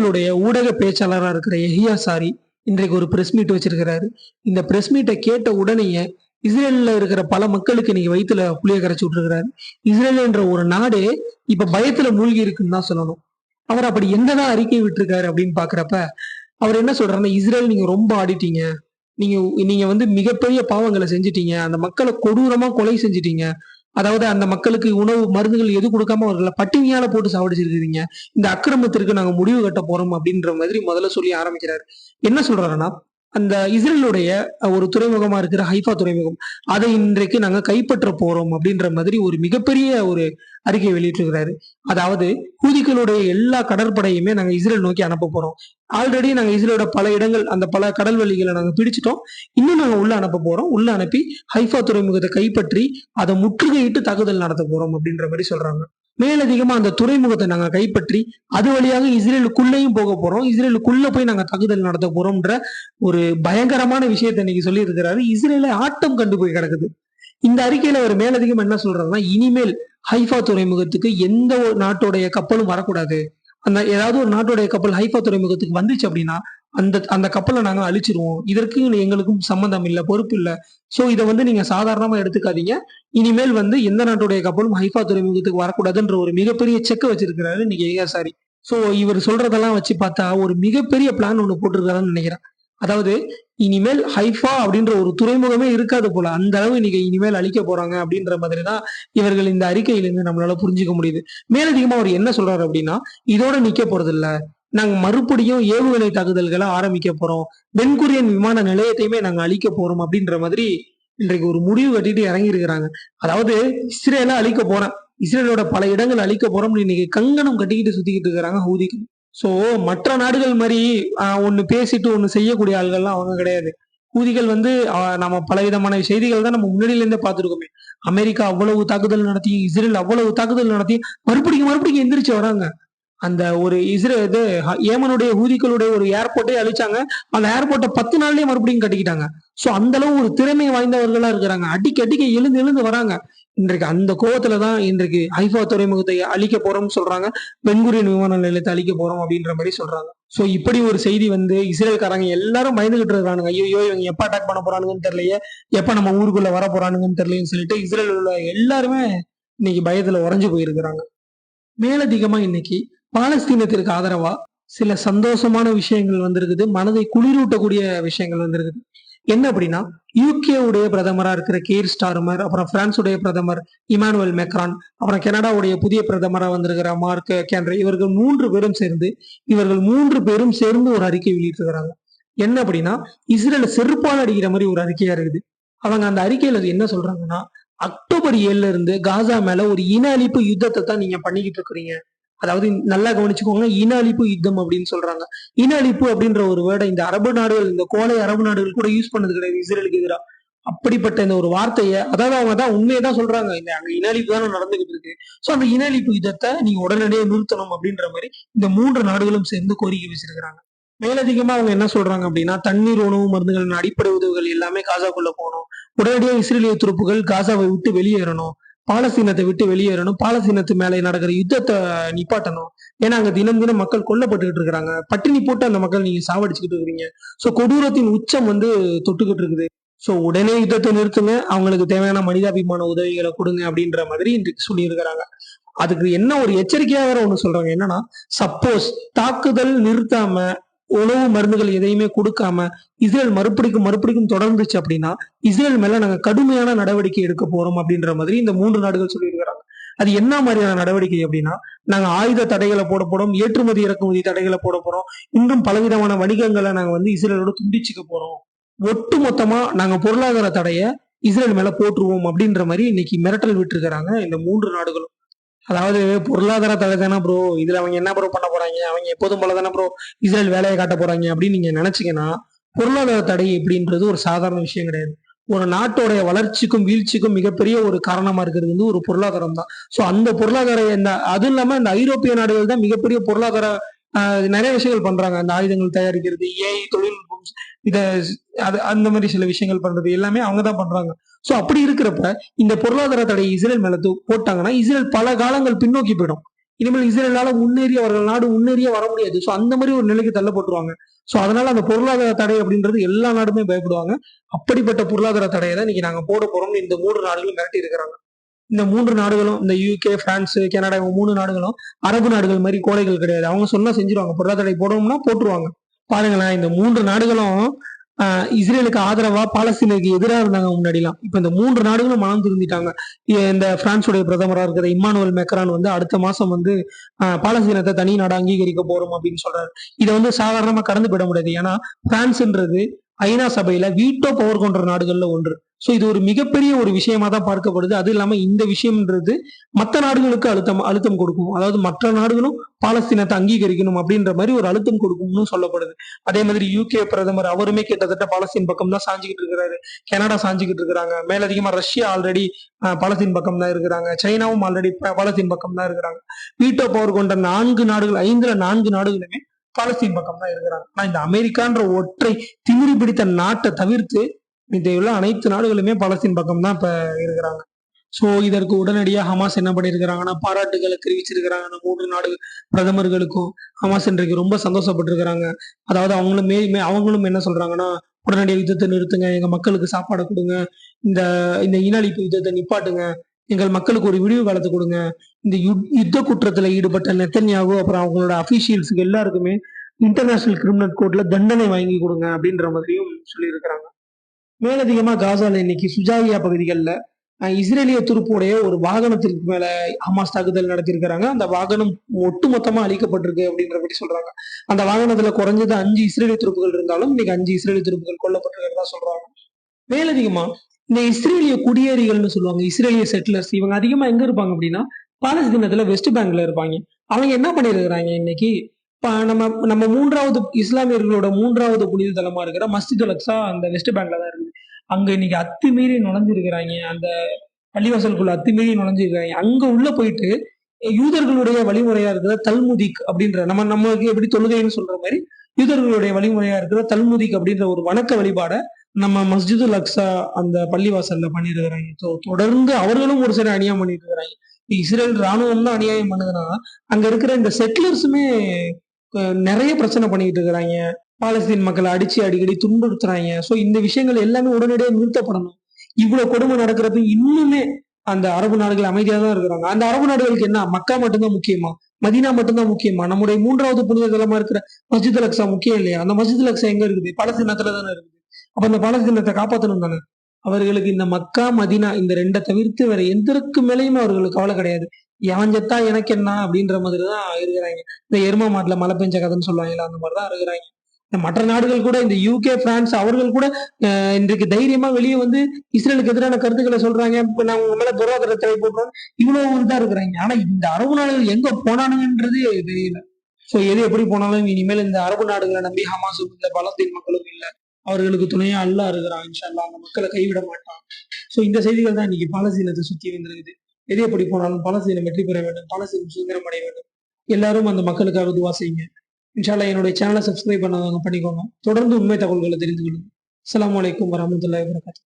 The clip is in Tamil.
ஹூதிகளுடைய ஊடக பேச்சாளராக இருக்கிற எஹியா சாரி இன்றைக்கு ஒரு பிரஸ் மீட் வச்சிருக்கிறாரு. இந்த பிரஸ் மீட்டை கேட்ட உடனேயே இஸ்ரேலில் இருக்கிற பல மக்களுக்கு இன்னைக்கு வயிற்றுல புளிய கரைச்சி விட்டுருக்கிறாரு. இஸ்ரேல் என்ற ஒரு நாடு இப்ப பயத்துல மூழ்கி இருக்குன்னு தான் சொல்லணும். அவர் அப்படி என்னதான் அறிக்கை விட்டுருக்காரு அப்படின்னு பாக்குறப்ப அவர் என்ன சொல்றாருன்னா இஸ்ரேல் நீங்க ரொம்ப ஆடிட்டீங்க. நீங்க நீங்க வந்து மிகப்பெரிய பாவங்களை செஞ்சிட்டீங்க. அந்த மக்களை கொடூரமா கொலை செஞ்சிட்டீங்க. அதாவது அந்த மக்களுக்கு உணவு மருந்துகள் எது கொடுக்காம அவர்களை பட்டினியால போட்டு சாவடிச்சிருக்கீங்க இந்த அக்கிரமத்திற்கு நாங்க முடிவு கட்ட போறோம் அப்படின்ற மாதிரி முதல்ல சொல்லி ஆரம்பிக்கிறாரு. என்ன சொல்றாருன்னா அந்த இஸ்ரேலுடைய ஒரு துறைமுகமா இருக்கிற ஹைஃபா துறைமுகம் அதை இன்றைக்கு நாங்க கைப்பற்ற போறோம் அப்படின்ற மாதிரி ஒரு மிகப்பெரிய ஒரு அறிக்கை வெளியிட்டிருக்கிறாரு. அதாவது ஹூதிகளுடைய எல்லா கடற்படையுமே நாங்க இஸ்ரேல் நோக்கி அனுப்ப போறோம். ஆல்ரெடி நாங்க இஸ்ரேலோட பல இடங்கள் அந்த பல கடல் வழிகளை நாங்க பிடிச்சிட்டோம். இன்னும் நாங்க உள்ள அனுப்ப போறோம். உள்ள அனுப்பி ஹைஃபா துறைமுகத்தை கைப்பற்றி அதை முற்றுகையிட்டு தாக்குதல் நடத்த போறோம் அப்படின்ற மாதிரி சொல்றாங்க. மேலதிகமா அந்த துறைமுகத்தை நாங்க கைப்பற்றி அது வழியாக இஸ்ரேலுக்குள்ளேயும் போக போறோம். இஸ்ரேலுக்குள்ள போய் நாங்க தாக்குதல் நடத்த போறோம்ன்ற ஒரு பயங்கரமான விஷயத்தை இன்னைக்கு சொல்லி இருக்கிறாரு இஸ்ரேல ஆட்டம் கண்டு போய் கிடக்குது. இந்த அறிக்கையில அவர் மேலதிகம் என்ன சொல்றாருன்னா இனிமேல் ஹைஃபா துறைமுகத்துக்கு எந்த ஒரு நாட்டுடைய கப்பலும் வரக்கூடாது. அந்த ஏதாவது ஒரு நாட்டுடைய கப்பல் ஹைஃபா துறைமுகத்துக்கு வந்துச்சு அப்படின்னா அந்த அந்த கப்பலை நாங்கள் அழிச்சிருவோம். இதற்கு எங்களுக்கும் சம்மந்தம் இல்லை பொறுப்பு இல்லை. ஸோ இதை வந்து நீங்கள் சாதாரணமாக எடுத்துக்காதீங்க. இனிமேல் வந்து எந்த நாட்டுடைய கப்பலும் ஹைஃபா துறைமுகத்துக்கு வரக்கூடாதுன்ற ஒரு மிகப்பெரிய செக் வச்சிருக்கிறாரு இன்னைக்கு ஏஆர்சாரி ஸோ இவர் சொல்றதெல்லாம் வச்சு பார்த்தா ஒரு மிகப்பெரிய பிளான் ஒன்று போட்டிருக்காருன்னு நினைக்கிறேன். அதாவது இனிமேல் ஹைஃபா அப்படின்ற ஒரு துறைமுகமே இருக்காது போல. அந்த அளவு இன்னைக்கு இனிமேல் அழிக்க போறாங்க அப்படின்ற மாதிரி தான் இவர்கள் இந்த அறிக்கையிலிருந்து நம்மளால புரிஞ்சுக்க முடியுது. மேலதிகமா அவர் என்ன சொல்றாரு அப்படின்னா இதோட நிக்க போறது இல்லை நாங்க மறுபடியும் ஏவுகணை தாக்குதல்களை ஆரம்பிக்க போறோம். தென்கொரியன் விமான நிலையத்தையுமே நாங்க அழிக்க போறோம் அப்படின்ற மாதிரி இன்றைக்கு ஒரு முடிவு கட்டிட்டு இறங்கி இருக்கிறாங்க அதாவது இஸ்ரேல அழிக்க போறேன் இஸ்ரேலோட பல இடங்கள் அழிக்க போறோம்னு இன்னைக்கு கங்கணம் கட்டிக்கிட்டு சுத்திக்கிட்டு இருக்கிறாங்க ஹூதிக்கு. ஸோ மற்ற நாடுகள் மாதிரி ஒன்று பேசிட்டு ஒன்று செய்யக்கூடிய ஆள்கள்லாம் அவங்க கிடையாது. ஊதிகள் வந்து நம்ம பல விதமான செய்திகள் தான் நம்ம முன்னாடியிலேருந்தே பார்த்துருக்கோமே. அமெரிக்கா அவ்வளவு தாக்குதல் நடத்தி இஸ்ரேல் அவ்வளவு தாக்குதல் நடத்தி மறுபடியும் மறுபடியும் எந்திரிச்சு வராங்க. அந்த ஒரு இஸ்ரே இது ஹ- ஏமனுடைய ஹூதிகளுடைய ஒரு ஏர்போர்ட்டே அழிச்சாங்க. அந்த ஏர்போர்ட்டை பத்து நாள்லயே மறுபடியும் கட்டிக்கிட்டாங்க. ஸோ அந்த அளவு ஒரு திறமை வாய்ந்தவர்களா இருக்கிறாங்க. அடிக்க அடிக்க எழுந்து எழுந்து வராங்க. இன்றைக்கு அந்த கோவத்துல தான் இன்றைக்கு ஹைஃபா துறைமுகத்தை அழிக்க போறோம்னு சொல்றாங்க. பெண்குரியன் விமான நிலையத்தை அழிக்க போறோம் அப்படின்ற மாதிரி சொல்றாங்க. ஸோ இப்படி ஒரு செய்தி வந்து இஸ்ரேல்காரங்க எல்லாரும் பயந்துகிட்டு இருக்கானுங்க ஐயோ இவங்க எப்ப அட்டாக் பண்ண போறானுங்கன்னு தெரியலையே. எப்ப நம்ம ஊருக்குள்ள வர போறானுங்கன்னு தெரியலையேன்னு சொல்லிட்டு இஸ்ரேல் உள்ள எல்லாருமே இன்னைக்கு பயத்துல உறைஞ்சு போயிருக்கிறாங்க. மேலதிகமா இன்னைக்கு பாலஸ்தீனத்திற்கு ஆதரவா? சில சந்தோஷமான விஷயங்கள் வந்திருக்குது. மனதை குளிரூட்டக்கூடிய விஷயங்கள் வந்திருக்குது. என்ன அப்படின்னா யூகே உடைய பிரதமரா இருக்கிற கேர் ஸ்டார்மர் அப்புறம் பிரான்சுடைய பிரதமர் இமானுவல் மெக்ரான் அப்புறம் கனடாவுடைய புதிய பிரதமரா வந்திருக்கிற மார்க் கேன்ட்ரே இவர்கள் மூன்று பேரும் சேர்ந்து இவர்கள் மூன்று பேரும் சேர்ந்து ஒரு அறிக்கை வெளியிட்டிருக்கிறாங்க. என்ன அப்படின்னா இஸ்ரேல செருப்பால் அடிக்கிற மாதிரி ஒரு அறிக்கையா இருக்குது. அவங்க அந்த அறிக்கையில என்ன சொல்றாங்கன்னா அக்டோபர் ஏழுல இருந்து காசா மேல ஒரு இன அழிப்பு யுத்தத்தை தான் நீங்க பண்ணிக்கிட்டு இருக்கிறீங்க. அதாவது நல்லா கவனிச்சுக்கோங்க இன அழிப்பு யுத்தம் அப்படின்னு சொல்றாங்க. இன அழிப்பு அப்படின்ற ஒரு வேர்டை இந்த அரபு நாடுகள் இந்த கோலை அரபு நாடுகள் கூட யூஸ் பண்ணது கிடையாது இஸ்ரேலுக்கு எதிராக அப்படிப்பட்ட இந்த ஒரு வார்த்தையை அதாவது அவங்க தான் உண்மையை தான் சொல்றாங்க. இந்த அங்க இன தான் நடந்துகிட்டு இருக்கு. சோ அந்த இன அழிப்பு யுத்தத்தை நீங்க உடனடியே நிறுத்தணும் அப்படின்ற மாதிரி இந்த மூன்று நாடுகளும் சேர்ந்து கோரிக்கை வச்சிருக்கிறாங்க. மேலதிகமா அவங்க என்ன சொல்றாங்க அப்படின்னா தண்ணீர் உணவு மருந்துகளின் அடிப்படை உதவிகள் எல்லாமே காசாக்குள்ள போகணும். உடனடியாக இஸ்ரேலிய துருப்புகள் காசாவை விட்டு வெளியேறணும். பாலஸ்தீனத்தை விட்டு வெளியேறணும் பாலஸ்தீனத்து மேலே நடக்கிற யுத்தத்தை நிப்பாட்டணும். ஏன்னா அங்க தினம் தினம் மக்கள் கொல்லப்பட்டுக்கிட்டு இருக்கிறாங்க. பட்டினி போட்டு அந்த மக்கள் நீங்க சாவடிச்சுக்கிட்டு இருக்கிறீங்க. சோ கொடூரத்தின் உச்சம் வந்து தொட்டுக்கிட்டு இருக்குது. சோ உடனே யுத்தத்தை நிறுத்துங்க. அவங்களுக்கு தேவையான மனிதாபிமான உதவிகளை கொடுங்க அப்படின்ற மாதிரி இன்றைக்கு சொல்லியிருக்கிறாங்க. அதுக்கு என்ன ஒரு எச்சரிக்கையா வேற ஒண்ணு சொல்றாங்க. என்னன்னா சப்போஸ் தாக்குதல் நிறுத்தாம உணவு மருந்துகள் எதையுமே கொடுக்காம இஸ்ரேல் மறுபடிக்கும் மறுபடிக்கும் தொடர்ந்துச்சு அப்படின்னா இஸ்ரேல் மேல நாங்க கடுமையான நடவடிக்கை எடுக்க போறோம் அப்படின்ற மாதிரி இந்த மூன்று நாடுகள் சொல்லியிருக்கிறாங்க. அது என்ன மாதிரியான நடவடிக்கை அப்படின்னா நாங்க ஆயுத தடைகளை போட போறோம் ஏற்றுமதி இறக்குமதி தடைகளை போட போறோம் இன்னும் பலவிதமான வணிகங்களை நாங்க வந்து இஸ்ரேலோட துண்டிச்சுக்க போறோம். ஒட்டு மொத்தமா நாங்க பொருளாதார தடைய இஸ்ரேல் மேல போட்டுருவோம் அப்படின்ற மாதிரி இன்னைக்கு மிரட்டல் விட்டுருக்காங்க இந்த மூன்று நாடுகளும். அதாவது பொருளாதார தடை தானே ப்ரோ இதுல அவங்க என்ன ப்ரோ பண்ண போறாங்க? அவங்க எப்போதும் போல தானே ப்ரோ இஸ்ரேல் வேலையை காட்ட போறாங்க அப்படின்னு நீங்க நினைச்சீங்கன்னா பொருளாதார தடை எப்படின்றது ஒரு சாதாரண விஷயம் கிடையாது. ஒரு நாட்டோடைய வளர்ச்சிக்கும் வீழ்ச்சிக்கும் மிகப்பெரிய ஒரு காரணமா இருக்கிறது வந்து ஒரு பொருளாதாரம் தான். ஸோ அந்த பொருளாதார இந்த அதுவும் இல்லாம இந்த ஐரோப்பிய நாடுகள் தான் மிகப்பெரிய பொருளாதார நிறைய விஷயங்கள் பண்றாங்க. அந்த ஆயுதங்கள் தயாரிக்கிறது ஏஐ தொழில் இத அது அந்த மாதிரி சில விஷயங்கள் பண்றது எல்லாமே அவங்க தான் பண்றாங்க. சோ அப்படி இருக்கிறப்ப இந்த பொருளாதார தடை இஸ்ரேல் மேல போட்டாங்கன்னா இஸ்ரேல் பல காலங்கள் பின்னோக்கி போயிடும். இனிமேல் இஸ்ரேலால முன்னேறி அவர்கள் நாடு முன்னேறிய வர முடியாது. ஸோ அந்த மாதிரி ஒரு நிலைக்கு தள்ளப்பட்டுருவாங்க. ஸோ அதனால அந்த பொருளாதார தடை அப்படின்றது எல்லா நாடுமே பயப்படுவாங்க. அப்படிப்பட்ட பொருளாதார தடையை தான் இன்னைக்கு நாங்க போட போறோம்னு இந்த மூன்று நாடுகளும் மிரட்டி இருக்கிறாங்க. இந்த மூன்று நாடுகளும் இந்த யூகே பிரான்ஸ் கனடா இவங்க மூணு நாடுகளும் அரபு நாடுகள் மாதிரி கோடைகள் கிடையாது. அவங்க சொன்னா செஞ்சிருவாங்க. பொருளாதார தடை போடணும்னா போட்டுருவாங்க. பாருங்களேன் இந்த மூன்று நாடுகளும் இஸ்ரேலுக்கு ஆதரவா பாலஸ்தீனுக்கு எதிராக இருந்தாங்க முன்னாடிலாம். இப்ப இந்த மூன்று நாடுகளும் மனம் திருந்திட்டாங்க. இந்த பிரான்ஸுடைய பிரதமராக இருக்கிற இம்மானுவல் மெக்ரான் வந்து அடுத்த மாசம் வந்து பாலஸ்தீனத்தை தனி நாடு அங்கீகரிக்க போறோம் அப்படின்னு சொல்றாரு. இதை வந்து சாதாரணமா கடந்து போயிட முடியாது. ஏன்னா பிரான்ஸ்ன்றது ஐநா சபையில வீட்டோ பவர் கொண்ட நாடுகள்ல ஒன்று. சோ இது ஒரு மிகப்பெரிய ஒரு விஷயமா தான் பார்க்கப்படுது. அது இல்லாம இந்த விஷயம்ன்றது மற்ற நாடுகளுக்கு அழுத்தம் அழுத்தம் கொடுக்கும். அதாவது மற்ற நாடுகளும் பாலஸ்தீனத்தை அங்கீகரிக்கணும் அப்படின்ற மாதிரி ஒரு அழுத்தம் கொடுக்கும்னு சொல்லப்படுது. அதே மாதிரி யூகே பிரதமர் அவருமே கிட்டத்தட்ட பாலஸ்தீன் பக்கம் தான் சாஞ்சிக்கிட்டு இருக்கிறாரு. கனடா சாஞ்சிக்கிட்டு இருக்கிறாங்க. மேலதிகமா ரஷ்யா ஆல்ரெடி பாலஸ்தீன் பக்கம் தான் இருக்கிறாங்க. சைனாவும் ஆல்ரெடி பாலஸ்தீன் பக்கம் தான் இருக்கிறாங்க. வீட்டோ பவர் கொண்ட நான்கு நாடுகள் ஐந்துல நான்கு நாடுகளுமே பாலஸ்தீன் பக்கம் தான் இருக்கிறாங்க. ஆனா இந்த அமெரிக்கான்ற ஒற்றை திமிரி பிடித்த நாட்டை தவிர்த்து இதையுள்ள அனைத்து நாடுகளுமே பாலஸ்தீன் பக்கம் தான் இப்ப இருக்கிறாங்க. ஸோ இதற்கு உடனடியாக ஹமாஸ் என்ன பண்ணியிருக்கிறாங்கன்னா பாராட்டுகளை தெரிவிச்சிருக்கிறாங்க. அந்த மூன்று நாடு பிரதமர்களுக்கும் ஹமாஸ் இன்றைக்கு ரொம்ப சந்தோஷப்பட்டிருக்கிறாங்க. அதாவது அவங்களும் மே மே- அவங்களும் என்ன சொல்றாங்கன்னா உடனடியாக யுத்தத்தை நிறுத்துங்க. எங்க மக்களுக்கு சாப்பாடு கொடுங்க. இந்த இந்த இனழிப்பு யுத்தத்தை நிப்பாட்டுங்க. எங்கள் மக்களுக்கு ஒரு விடிவு காலத்தை கொடுங்க. இந்த யுத்த குற்றத்துல ஈடுபட்ட நெத்தன்யாவோ அப்புறம் அவங்களோட அபிஷியல்ஸுக்கு எல்லாருக்குமே இன்டர்நேஷனல் கிரிமினல் கோர்ட்ல தண்டனை வாங்கி கொடுங்க அப்படின்ற மாதிரியும் சொல்லியிருக்கிறாங்க. மேலதிகமா காசால இன்னைக்கு சுஜாவியா பகுதிகளில் இஸ்ரேலிய துருப்புடைய ஒரு வாகனத்திற்கு மேல ஹமாஸ் தாக்குதல் நடத்தியிருக்கிறாங்க. அந்த வாகனம் ஒட்டுமொத்தமா அழிக்கப்பட்டிருக்கு அப்படின்ற அப்படின்றபடி சொல்றாங்க. அந்த வாகனத்துல குறைஞ்சது அஞ்சு இஸ்ரேலிய துருப்புகள் இருந்தாலும் இன்னைக்கு அஞ்சு இஸ்ரேலிய துருப்புகள் கொல்லப்பட்டிருக்கிறதா சொல்றாங்க. மேலதிகமா இந்த இஸ்ரேலிய குடியேறிகள்னு சொல்லுவாங்க இஸ்ரேலிய செட்டிலர்ஸ் இவங்க அதிகமா எங்க இருப்பாங்க அப்படின்னா பாலஸ்தீனத்துல வெஸ்ட் பேங்க்ல இருப்பாங்க. அவங்க என்ன பண்ணிருக்கிறாங்க இன்னைக்கு? நம்ம நம்ம மூன்றாவது இஸ்லாமியர்களோட மூன்றாவது புனித தலமா இருக்கிற மஸ்ஜித் அலக்ஸா அந்த வெஸ்ட் பேங்க்ல தான் இருக்குது அங்க இன்னைக்கு அத்துமீறி நுழைஞ்சிருக்கிறாங்க. அந்த பள்ளிவாசலுக்குள்ள அத்துமீறி நுழைஞ்சிருக்கிறாங்க. அங்க உள்ள போயிட்டு யூதர்களுடைய வழிமுறையா இருக்கிற தல்முதிக் அப்படின்ற நம்ம நமக்கு எப்படி தொழுகைன்னு சொல்ற மாதிரி யூதர்களுடைய வழிமுறையா இருக்கிற தல்முதிக் அப்படின்ற ஒரு வணக்க வழிபாட நம்ம மஸ்ஜிதுல் அக்ஸா அந்த பள்ளிவாசல்ல பண்ணிருக்கிறாங்க. ஸோ தொடர்ந்து அவர்களும் ஒரு சில அநியாயம் பண்ணிட்டு இருக்கிறாங்க. இஸ்ரேல் ராணுவம் தான் அநியாயம் பண்ணுதுன்னா அங்க இருக்கிற இந்த செட்டிலர்ஸுமே நிறைய பிரச்சனை பண்ணிட்டு இருக்கிறாங்க. பாலஸ்தீன் மக்களை அடிச்சு அடிக்கடி துன்புறுத்துறாங்க. ஸோ இந்த விஷயங்கள் எல்லாமே உடனடியாக நிறுத்தப்படணும். இவ்வளவு கொடுமை நடக்கிறது இன்னுமே அந்த அரபு நாடுகள் அமைதியா தான் இருக்கிறாங்க. அந்த அரபு நாடுகளுக்கு என்ன? மக்கா மட்டும்தான் முக்கியமா? மதீனா மட்டும்தான் முக்கியமா? நம்முடைய மூன்றாவது புனித தலமா இருக்கிற மஸ்ஜித் அலக்ஸா முக்கியம் இல்லையா? அந்த மஸ்ஜித் அலக்ஸா எங்க இருக்குது? பாலஸ்தீனத்துல தானே இருக்குது. அப்ப அந்த பாலஸ்தீனத்தை காப்பாத்தணும் தானே? அவர்களுக்கு இந்த மக்கா மதீனா இந்த ரெண்டை தவிர்த்து வேற எந்தருக்கு மேலேயுமே அவர்களுக்கு கவலை கிடையாது. எவன் செத்தா எனக்கு என்ன அப்படின்ற மாதிரி தான் இருக்கிறாங்க இந்த எரும மாட்டுல மழை பெஞ்ச கதைன்னு சொல்லுவாங்கல்ல அந்த மாதிரி தான் இருக்கிறாங்க இந்த மற்ற நாடுகள் கூட இந்த யூகே பிரான்ஸ் அவர்கள் கூட இன்றைக்கு தைரியமா வெளியே வந்து இஸ்ரேலுக்கு எதிரான கருத்துக்களை சொல்றாங்க. இப்ப நான் உங்க மேல துரோகத்தை தடை போடுறோம் இவ்வளவு தான் இருக்கிறாங்க ஆனா இந்த அரபு நாடுகள் எங்க போனானுங்கன்றது தெரியல. சோ எது எப்படி போனாலும் இனிமேல் இந்த அரபு நாடுகளை நம்பி ஹமாஸும் இந்த பலஸ்தீன் மக்களும் இல்ல. அவர்களுக்கு துணையா அல்லா இருக்கிறான் இன்ஷா அல்லாஹ் அந்த மக்களை கைவிட மாட்டான். சோ இந்த செய்திகள் தான் இன்னைக்கு பாலஸ்தீனத்தை சுத்தி வந்திருக்குது எது எப்படி போனாலும் பாலஸ்தீனம் வெற்றி பெற வேண்டும் பாலஸ்தீனம் சுதந்திரம் அடைய வேண்டும். எல்லாரும் அந்த மக்களுக்காக துவா செய்யுங்க. இன்ஷால்லா என்னுடைய சேனலை சப்ஸ்கிரைப் பண்ணாதவங்க பண்ணிக்கோங்க. தொடர்ந்து உண்மை தகவல்களை தெரிந்து கொள்ளுங்க. அஸ்லாம் வலைக்கம் வரமத்துல வரகாத்து